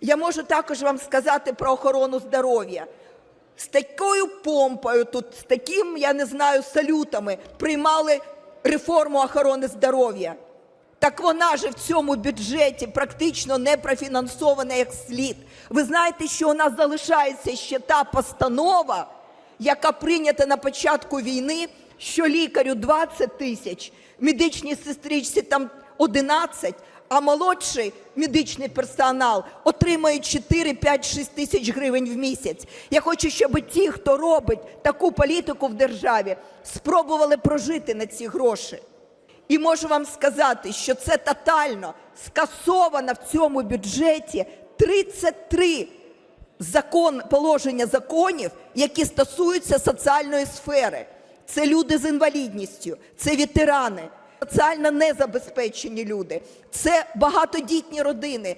Я можу також вам сказати про охорону здоров'я. З такою помпою, тут, з таким, я не знаю, салютами приймали реформу охорони здоров'я. Так вона же в цьому бюджеті практично не профінансована як слід. Ви знаєте, що у нас залишається ще та постанова, яка прийнята на початку війни, що лікарю 20 тисяч, медичній сестричці там 11, а молодший медичний персонал отримує 4, 5, 6 тисяч гривень в місяць. Я хочу, щоб ті, хто робить таку політику в державі, спробували прожити на ці гроші. І можу вам сказати, що це тотально скасовано в цьому бюджеті 33 закон, положення законів, які стосуються соціальної сфери. Це люди з інвалідністю, це ветерани, соціально незабезпечені люди, це багатодітні родини,